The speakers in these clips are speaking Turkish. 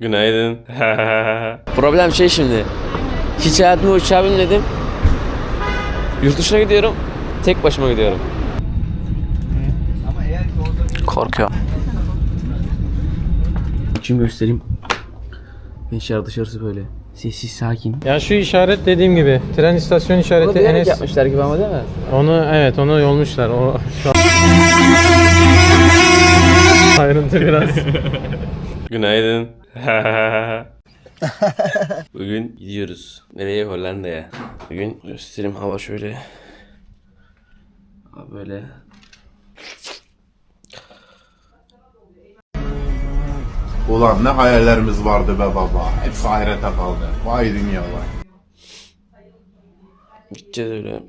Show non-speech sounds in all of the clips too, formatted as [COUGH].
Günaydın. [LAUGHS] Problem şey şimdi. Hiç hayatımda uçağa binmedim. Yurt dışına gidiyorum. Tek başıma gidiyorum. Korkuyorum. Şimdi göstereyim. Gençler dışarısı böyle. Sessiz sakin. Ya şu işaret dediğim gibi tren istasyon işareti Bunu bilerek Enes yapmışlar gibi ama değil mi? onu evet onu yolmuşlar. O şu an... Ayrıntı biraz. Günaydın. [LAUGHS] [LAUGHS] Bugün gidiyoruz. Nereye? Hollanda'ya. Bugün göstereyim hava şöyle. Hava böyle. Ulan ne hayallerimiz vardı be baba. Hepsi ahirete kaldı. Vay dünya vay. Gideceğiz öyle.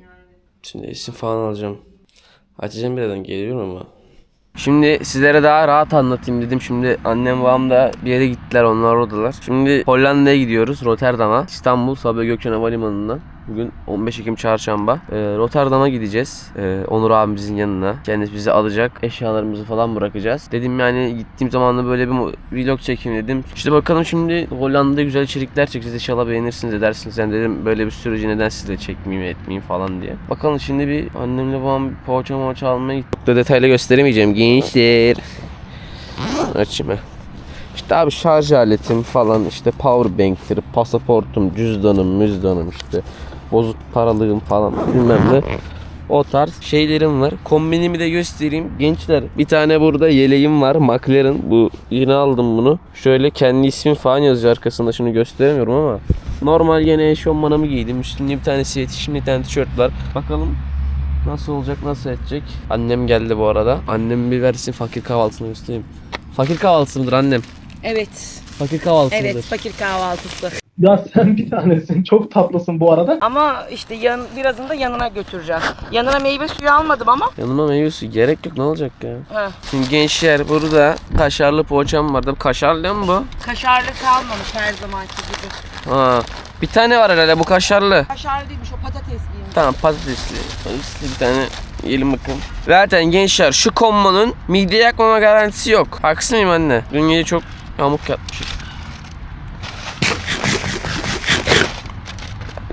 Şimdi isim falan alacağım. Açacağım birazdan geliyorum ama. Şimdi sizlere daha rahat anlatayım dedim. Şimdi annem babam da bir yere gittiler onlar oradalar. Şimdi Hollanda'ya gidiyoruz Rotterdam'a. İstanbul Sabiha Gökçen Havalimanı'ndan. Bugün 15 Ekim çarşamba. Ee, Rotterdam'a gideceğiz. Ee, Onur abimizin yanına. Kendisi bizi alacak. Eşyalarımızı falan bırakacağız. Dedim yani gittiğim zaman da böyle bir vlog çekeyim dedim. İşte bakalım şimdi Hollanda'da güzel içerikler çekeceğiz. İnşallah beğenirsiniz edersiniz. Yani dedim böyle bir süreci neden sizle çekmeyeyim etmeyeyim falan diye. Bakalım şimdi bir annemle babam bir poğaça moğaça almaya gittik. Çok da detaylı gösteremeyeceğim gençler. Açayım ha. İşte abi şarj aletim falan işte power bank'tir, pasaportum, cüzdanım, müzdanım işte bozuk paralığım falan bilmem ne. O tarz şeylerim var. Kombinimi de göstereyim. Gençler bir tane burada yeleğim var. McLaren. Bu yeni aldım bunu. Şöyle kendi ismim falan yazıyor arkasında. Şimdi gösteremiyorum ama. Normal gene eşofmanımı giydim. Üstünde bir tane siyet içinde bir tane tişört var. Bakalım nasıl olacak nasıl edecek. Annem geldi bu arada. Annem bir versin fakir kahvaltısını göstereyim. Fakir kahvaltısı mıdır annem? Evet. Fakir kahvaltısı mıdır? Evet fakir kahvaltısı. Ya sen bir tanesin. Çok tatlısın bu arada. Ama işte yan, birazını da yanına götüreceğim. Yanına meyve suyu almadım ama. Yanıma meyve suyu gerek yok ne olacak ya? Heh. Şimdi gençler burada kaşarlı poğaçam vardı. Kaşarlı mı bu? Kaşarlı kalmamış her zamanki gibi. Ha. Bir tane var herhalde bu kaşarlı. Kaşarlı değilmiş o patatesliymiş. Tamam patatesli. Patatesli bir tane yiyelim bakalım. Zaten gençler şu kommonun mide yakmama garantisi yok. Haksız mıyım anne? Dün gece çok yamuk yatmışız.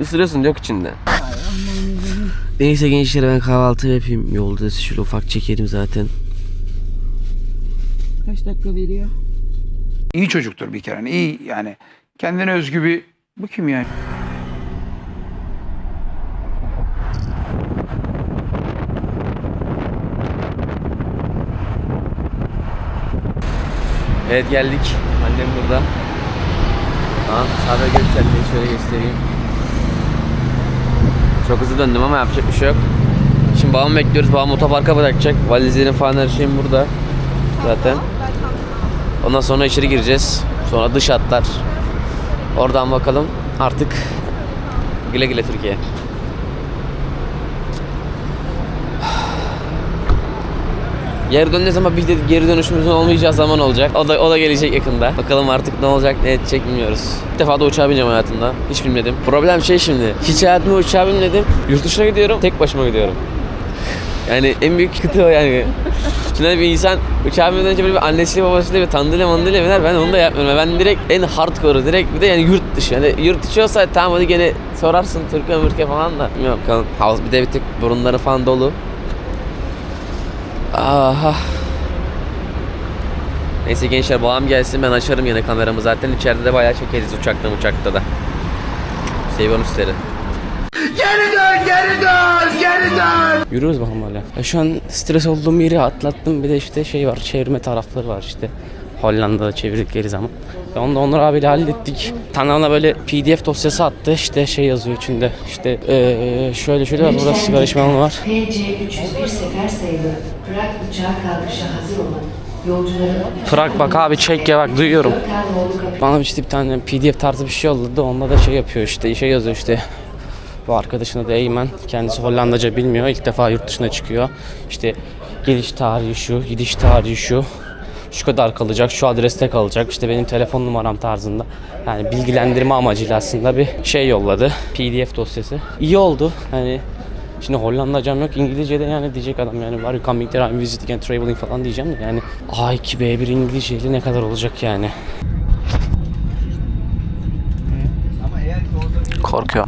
Isırıyorsun yok içinde. Neyse gençler ben kahvaltı yapayım. Yolda şöyle ufak çekerim zaten. Kaç dakika veriyor? İyi çocuktur bir kere. İyi yani. Kendine özgü bir... Bu kim yani? Evet geldik. Annem burada. Tamam, Sabiha Gökçen'deyi şöyle göstereyim. Çok hızlı döndüm ama yapacak bir şey yok. Şimdi babamı bekliyoruz. Babam otoparka bırakacak. Valizlerim falan her şeyim burada. Zaten. Ondan sonra içeri gireceğiz. Sonra dış hatlar. Oradan bakalım. Artık güle güle Türkiye. Geri dön ne zaman bir de geri dönüşümüzün olmayacağı zaman olacak. O da o da gelecek yakında. Bakalım artık ne olacak ne edecek bilmiyoruz. İlk defa da uçağa bineceğim hayatımda. Hiç bilmedim. Problem şey şimdi. Hiç hayatımda uçağa binmedim. Yurt dışına gidiyorum. Tek başıma gidiyorum. Yani en büyük sıkıntı o yani. [LAUGHS] Şimdi hani bir insan uçağa binmeden önce böyle bir annesiyle babasıyla bir tanıdığıyla mandıyla biner. Ben onu da yapmıyorum. Ben direkt en hardcore'u direkt bir de yani yurt dışı. Yani yurt dışı olsa tamam hadi gene sorarsın Türkiye Mürkiye falan da. Bilmiyorum bakalım. Havuz bir de bir tık burunları falan dolu. Aha. Neyse gençler babam gelsin ben açarım yine kameramı zaten içeride de bayağı çekeriz uçaktan uçakta da. Seviyorum sizleri. Geri dön, geri dön, geri dön. Yürüyoruz bakalım hala. Ya şu an stres olduğum yeri atlattım. Bir de işte şey var, çevirme tarafları var işte. Hollanda'da çevirdikleri zaman. Ve onu da Onur abiyle hallettik. Tanrı'na böyle pdf dosyası attı. İşte şey yazıyor içinde. İşte eee, şöyle şöyle var. Burada sigara var. PC-301 sefer sayılı Prag uçağı kalkışa hazır olun. Prag bak abi çek ya bak duyuyorum. Bana işte bir tane pdf tarzı bir şey yolladı. Onda da şey yapıyor işte şey yazıyor işte. Bu arkadaşın adı Eymen. Kendisi Hollandaca bilmiyor. İlk defa yurt dışına çıkıyor. İşte geliş tarihi şu, gidiş tarihi şu şu kadar kalacak, şu adreste kalacak, işte benim telefon numaram tarzında. Yani bilgilendirme amacıyla aslında bir şey yolladı. PDF dosyası. İyi oldu. Hani Şimdi Hollandacam yok. İngilizce'de yani diyecek adam yani var coming there I'm visiting and traveling falan diyeceğim de yani A2 B1 İngilizceyle ne kadar olacak yani. Korkuyor.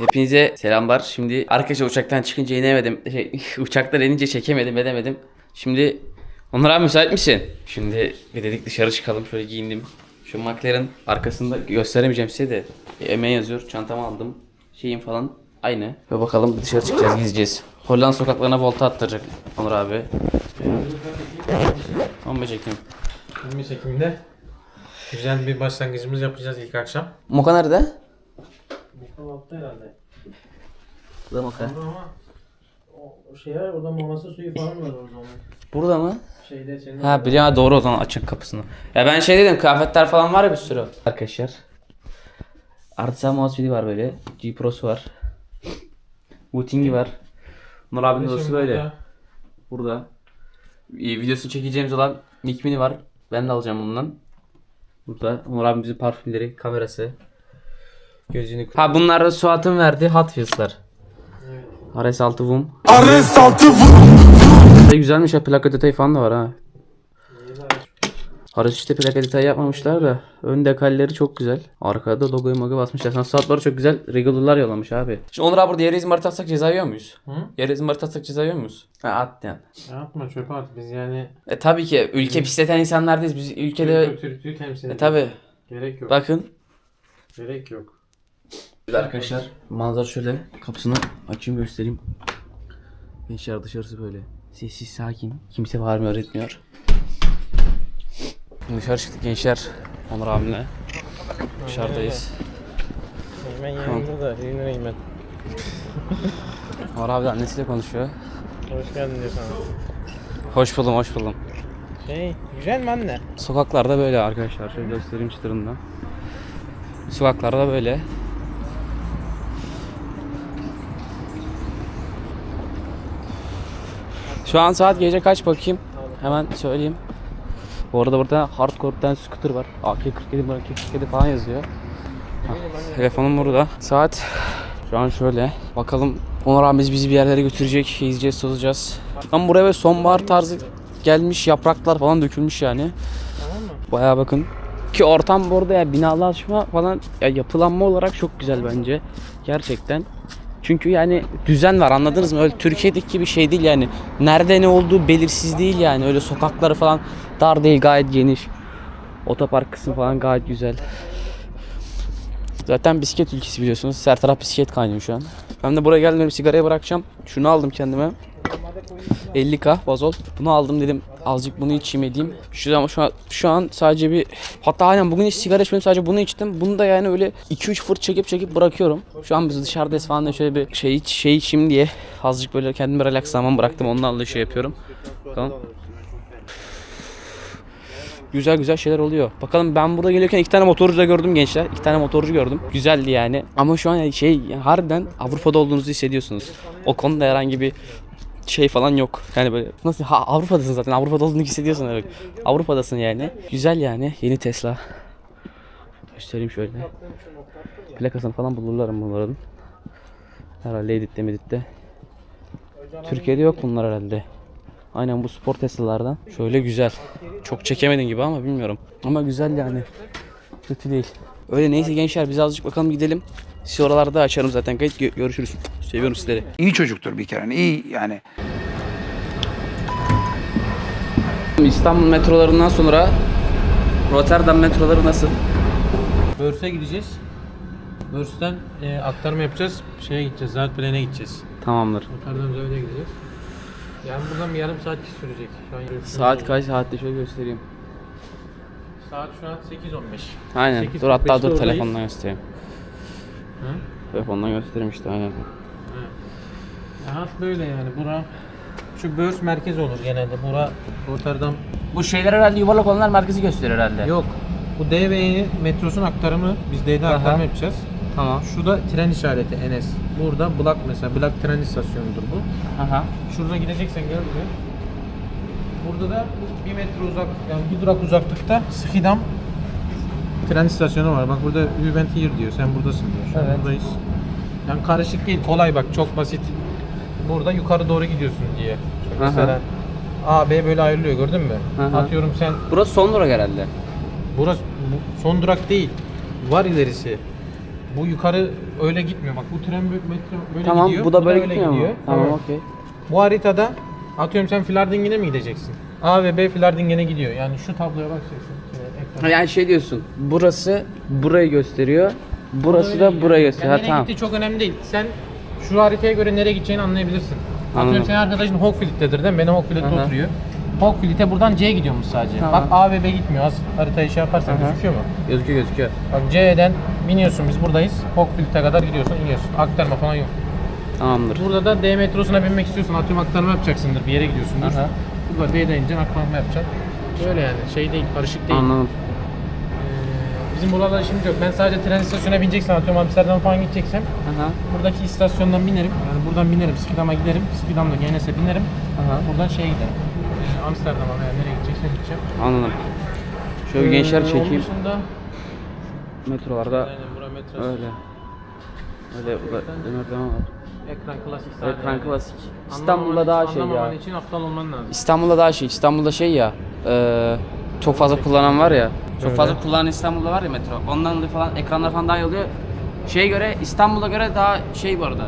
Hepinize selamlar. Şimdi arkadaşlar uçaktan çıkınca inemedim. Şey, [LAUGHS] uçaktan inince çekemedim edemedim. Şimdi Onur abi müsait misin? Şimdi bir dedik dışarı çıkalım. Şöyle giyindim. Şu McLaren arkasında gösteremeyeceğim size de. Emeğe yazıyor. Çantamı aldım. Şeyim falan aynı. Ve bakalım dışarı çıkacağız gezeceğiz. Hollanda sokaklarına volta attıracak Onur abi. 15 Ekim. 20 Ekim'de güzel bir başlangıcımız yapacağız ilk akşam. Moka nerede? Bu kahvaltı herhalde. Burada. Ama o şey var orada maması suyu falan var orada onun. Burada mı? Şeyde senin Ha biliyorum ha, doğru o zaman açın kapısını. Ya ben şey dedim kıyafetler falan var ya bir sürü. Arkadaşlar. Artisan mousepad var böyle. G Pro'su var. Booting'i var. Nur abinin odası böyle. Burada. Ee, videosunu çekeceğimiz olan Mic Mini var. Ben de alacağım bundan. Burada Onur abimizin parfümleri, kamerası. Gözünü... Ha bunlar da Suat'ın verdiği Hot Wheels'lar. RS6 Vum. RS6 Vum. Güzelmiş ya plaka detayı falan da var ha. Arası işte plaka detayı yapmamışlar da ön dekalleri çok güzel. Arkada logoyu mogo basmışlar. Sana saatleri çok güzel regularlar yollamış abi. Şimdi Onur abi burada yere izin atsak ceza yiyor muyuz? Hı? Yere izin atsak ceza yiyor muyuz? Ha at yani. Ya Atma çöpe at biz yani E tabii ki ülke pisleten insanlar değiliz. Biz ülkede... Türk- Türklüğü temsil E ediyoruz. tabii. Gerek yok. Bakın. Gerek yok. Arkadaşlar manzara şöyle. Kapısını açayım göstereyim. Gençler dışarısı böyle. Sessiz sakin. Kimse bağırmıyor etmiyor. Dışarı çıktık gençler. Onur abimle. Dışarıdayız. Ben yanımda da yayınlayayım ben. Onur abi de annesiyle konuşuyor. Hoş geldin diyor sana. Hoş buldum, hoş buldum. Şey güzel mi anne? Sokaklarda böyle arkadaşlar. Şöyle göstereyim çıtırından. Sokaklarda böyle. Şu an saat gece kaç bakayım? Hemen söyleyeyim. Bu arada burada hardcore bir tane scooter var. AK-47, AK-47 falan yazıyor. Hah, Telefonum burada. Saat şu an şöyle. Bakalım Onur abimiz bizi bir yerlere götürecek. Gezeceğiz, tozacağız. Ama buraya böyle sonbahar tarzı gelmiş yapraklar falan dökülmüş yani. Bayağı bakın. Ki ortam bu arada ya binalaşma falan ya yapılanma olarak çok güzel bence. Gerçekten. Çünkü yani düzen var anladınız mı? Öyle Türkiye'deki bir şey değil yani. Nerede ne olduğu belirsiz değil yani. Öyle sokakları falan dar değil gayet geniş. Otopark kısmı falan gayet güzel. Zaten bisiklet ülkesi biliyorsunuz. Her taraf bisiklet kaynıyor şu an. Ben de buraya geldim sigarayı bırakacağım. Şunu aldım kendime. 50k bazol. Bunu aldım dedim azıcık bunu içeyim edeyim. Şu an şu an, şu an sadece bir hatta aynen bugün hiç sigara içmedim sadece bunu içtim. Bunu da yani öyle 2-3 fırt çekip çekip bırakıyorum. Şu an biz dışarıdayız falan da şöyle bir şey iç şey içeyim diye azıcık böyle kendimi relax zaman bıraktım. Onlarla şey yapıyorum. Bakalım. Güzel güzel şeyler oluyor. Bakalım ben burada gelirken iki tane motorcu da gördüm gençler. İki tane motorcu gördüm. Güzeldi yani. Ama şu an şey harbiden Avrupa'da olduğunuzu hissediyorsunuz. O konuda herhangi bir şey falan yok. Yani böyle nasıl ha Avrupa'dasın zaten. Avrupa'da olduğunu hissediyorsun evet. Avrupa'dasın yani. Güzel yani. Yeni Tesla. Göstereyim şöyle. Plakasını falan bulurlarım bunların. Herhalde editte meditte. Türkiye'de yok bunlar herhalde. Aynen bu spor Tesla'lardan. Şöyle güzel. Çok çekemedin gibi ama bilmiyorum. Ama güzel yani. Kötü değil. Öyle neyse gençler biz azıcık bakalım gidelim. Sizi oralarda açarım zaten. Kayıt gö- görüşürüz. Seviyorum sizleri. İyi çocuktur bir kere. iyi yani. İstanbul metrolarından sonra Rotterdam metroları nasıl? Börs'e gideceğiz. Börs'ten e, aktarma yapacağız. Şeye gideceğiz. Zaltplane'e gideceğiz. Tamamdır. Rotterdam Zöğüt'e gideceğiz. Yani buradan bir yarım saat sürecek. Şu an Saat kaç saatte şöyle göstereyim. Saat şu an 8.15. Aynen. Sekiz dur hatta dur oradayız. telefondan göstereyim. Hı? Telefondan göstereyim işte aynen. Aha böyle yani bura şu börs merkez olur genelde. Bura Rotterdam Bu şeyler herhalde yuvarlak olanlar merkezi gösterir herhalde. yok. Bu D ve E metrosun aktarımı biz D'de Aha. aktarma yapacağız. Tamam. Şu da tren işareti NS. Burada Blak mesela Blak tren istasyonudur bu. Aha. Şurada gideceksen gel buraya. Burada da bir metre uzak yani bir durak uzaklıkta Schiedam tren istasyonu var. Bak burada Here diyor. Sen buradasın diyor. Evet. buradayız. Yani karışık değil. Kolay bak. Çok basit. Burada yukarı doğru gidiyorsun diye. Mesela A, B böyle ayrılıyor gördün mü? Aha. Atıyorum sen Burası son durak herhalde. burası Bu son durak değil. Var ilerisi. Bu yukarı öyle gitmiyor. Bak bu tren böyle, böyle Tamam gidiyor. bu da böyle öyle gitmiyor mu? gidiyor. Tamam Evet. okey. Bu haritada atıyorum sen Filardingen'e mi gideceksin? A ve B Filardingen'e gidiyor. Yani şu tabloya bakacaksın. Ekrana. Yani şey diyorsun. Burası burayı gösteriyor. Burası da burayı gösteriyor. Ha nereye tamam. gittiği çok önemli değil. Sen şu haritaya göre nereye gideceğini anlayabilirsin. Anladım. Atıyorum senin arkadaşın Hockfield'dedir değil mi? Benim Aha. oturuyor. Hockfield'e buradan C'ye gidiyormuş sadece. Tamam. Bak A ve B gitmiyor. Az haritayı şey yaparsan Aha. gözüküyor mu? Gözüküyor gözüküyor. Bak C'den biniyorsun biz buradayız. Hockfield'e kadar gidiyorsun iniyorsun. Aktarma falan yok. Tamamdır. Burada da D metrosuna binmek istiyorsun. Atıyorum aktarma yapacaksındır. Bir yere gidiyorsundur. Aha. Burada D'den ineceksin aktarma yapacaksın. Böyle yani şey değil karışık değil. Anladım. Ee, bizim buralarda işimiz yok. Ben sadece tren istasyonuna bineceksem atıyorum Amsterdam falan gideceksem Aha. buradaki istasyondan binerim. Yani buradan binerim Skidam'a giderim. Skidam'da GNS'e binerim. Aha. Buradan şeye giderim. Ee, Amsterdam'a veya nereye gideceksem gideceğim. Anladım. Şöyle Ee, gençler çekeyim. dışında Metrolarda aynen bura metro. öyle. Öyle bu da devam et. Ekran klasik sadece. Ekran klasik. İstanbul'da daha şey ya. Anlamaman için aptal olman lazım. İstanbul'da daha şey. İstanbul'da şey ya. eee, çok fazla kullanan var ya. Çok Öyle. fazla kullanan İstanbul'da var ya metro. Ondan dolayı falan ekranlar falan daha iyi oluyor. Şeye göre İstanbul'a göre daha şey bu arada.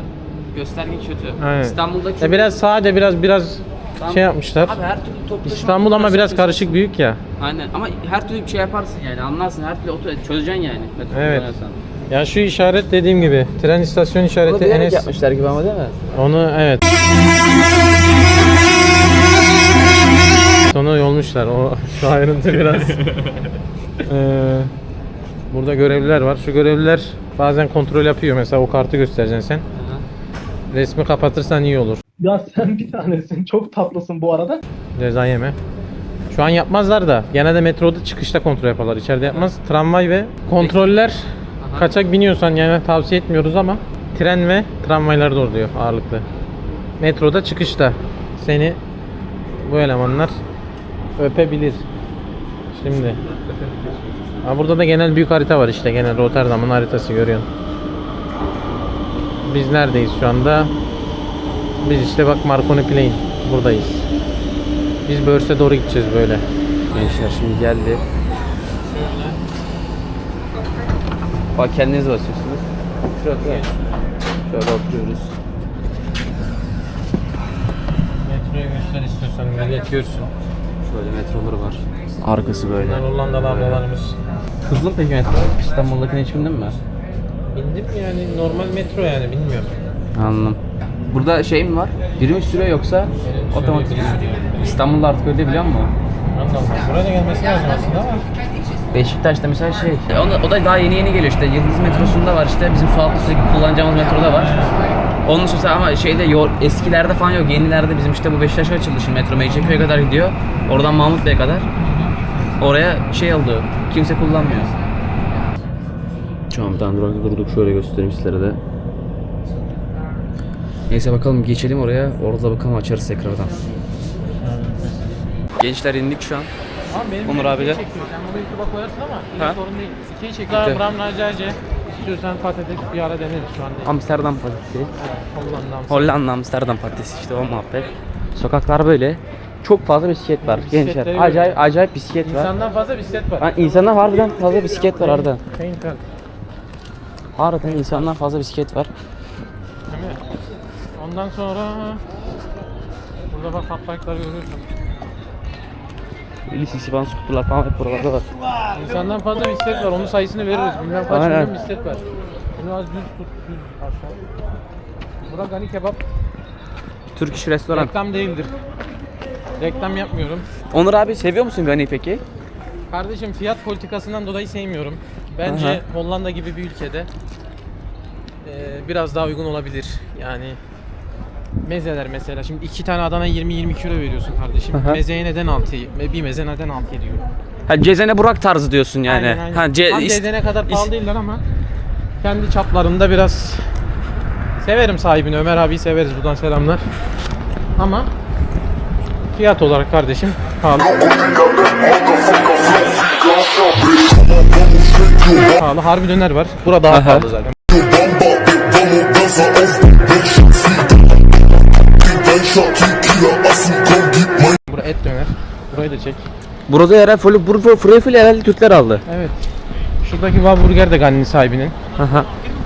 Gösterge kötü. Aynen. İstanbul'da Ya biraz sade biraz biraz Tam- şey yapmışlar. Abi her türlü toplu İstanbul ama biraz karışık büyük ya. Aynen ama her türlü bir şey yaparsın yani anlarsın her türlü otur çözeceksin yani metro Evet. kullanırsan. Ya şu işaret dediğim gibi tren istasyon işareti bilerek Enes yapmışlar gibi ama değil mi? onu evet. Onu yolmuşlar. O şu ayrıntı biraz. [LAUGHS] Ee, burada görevliler var. Şu görevliler bazen kontrol yapıyor. Mesela o kartı göstereceksin sen. Resmi kapatırsan iyi olur. Ya sen bir tanesin. Çok tatlısın bu arada. Ceza yeme. Şu an yapmazlar da genelde metroda çıkışta kontrol yaparlar. İçeride yapmaz. Tramvay ve kontroller kaçak biniyorsan yani tavsiye etmiyoruz ama tren ve tramvaylarda oluyor ağırlıklı. Metroda çıkışta seni bu elemanlar öpebilir. Şimdi ha burada da genel büyük harita var işte genel Rotterdam'ın haritası görüyorsun. Biz neredeyiz şu anda? Biz işte bak Marconi Plain buradayız. Biz Börs'e doğru gideceğiz böyle. Gençler şimdi geldi. Bak kendiniz basıyorsunuz. Şurada. Şöyle oturuyoruz. Metroyu göster istiyorsan millet görsün. Şöyle metroları var. Arkası böyle. Bunlar Hollandalı ablalarımız. Hızlı mı peki metro? İstanbul'dakine hiç bindin mi? Bindim yani normal metro yani bilmiyorum. Anladım. Burada şey mi var? Biri mi sürüyor yoksa otomatik mi? sürüyor. İstanbul'da artık öyle biliyor musun? Anladım. Buraya da gelmesi lazım aslında ama. Beşiktaş'ta mesela şey. O, o da daha yeni yeni geliyor işte. Yıldız metrosunda var işte. Bizim su altı sürekli kullanacağımız metroda var. Onun için ama şeyde yol, eskilerde falan yok. Yenilerde bizim işte bu Beşiktaş'a açıldı şimdi metro Mecidiyeköy'e kadar gidiyor. Oradan Mahmut Bey'e kadar. Oraya şey oldu. Kimse kullanmıyor. Bir tane durakta durduk. Şöyle göstereyim sizlere de. Neyse bakalım geçelim oraya. Orada da bakalım açarız tekrardan. Gençler indik şu an. Ama benim Onur abiyle. Çekiyor. Sen bunu YouTube'a koyarsın ama Ha? iyi sorun değil. İkiyi çekiyor. Bitti. Bram Nacace. İstiyorsan patates bir ara deneriz şu anda. Amsterdam patatesi. Hollanda'm. Hollanda Amsterdam patatesi işte o muhabbet. Sokaklar böyle. Çok fazla bisiklet var Bisikletleri gençler. böyle. Acayip acayip bisiklet var. İnsandan fazla bisiklet var. Ha, insanlar harbiden fazla bisiklet var harbiden. Painter. Harbiden insanlar fazla bisiklet var. Değil mi? Ondan sonra burada bak fatbike'ları görüyorsun. Lisisi falan skuterlar falan hep buralarda var. İnsandan fazla bisiklet var. Onun sayısını veririz. Bilmem kaç Aynen. milyon bisiklet var. Bunu az düz tut, düz aşağı. Bura Gani Kebap Türk iş restoran. reklam değildir. Reklam yapmıyorum. Onur abi seviyor musun Gani peki? Kardeşim fiyat politikasından dolayı sevmiyorum. Bence Aha. Hollanda gibi bir ülkede eee, biraz daha uygun olabilir. Yani mezeler mesela. Şimdi iki tane Adana 20-22 euro veriyorsun kardeşim. Aha. Mezeye neden 6 bir meze neden 6 ediyor? Ha Cezene Burak tarzı diyorsun yani. Aynen, aynen. Ha ce- Tam dediğine kadar pahalı değiller ama kendi çaplarında biraz severim sahibini. Ömer abiyi severiz. Buradan selamlar. Ama fiyat olarak kardeşim pahalı. pahalı. Harbi döner var. Burada daha Aha. pahalı zaten. Döner. Burayı da çek. Burada herhalde full, bur, full, full herhalde Türkler aldı. Evet. Şuradaki Wahlburger de Ganni sahibinin.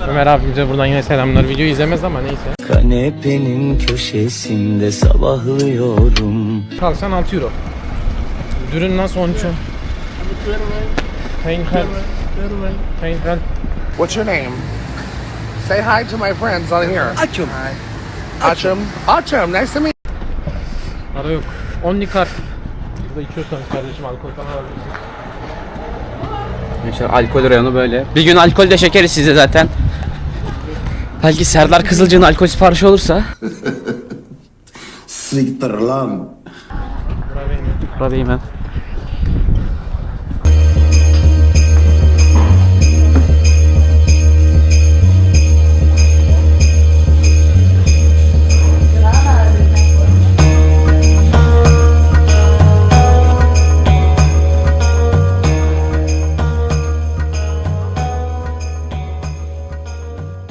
Ömer abimize buradan yine selamlar. Videoyu izlemez ama neyse. Kanepenin köşesinde sabahlıyorum. Kalsan 6 euro. Dürüm nasıl 13 euro? Peynir. What's your name? Say hi to my friends on here. Achum. Achum. Achum. Nice to meet Para yok. 10 kart. Burada içiyorsanız kardeşim alkol falan alabilirsiniz. İşte alkol reyonu böyle. Bir gün alkol de çekeriz size zaten. Belki Serdar Kızılcı'nın alkol siparişi olursa. Siktir lan. Buraya benim.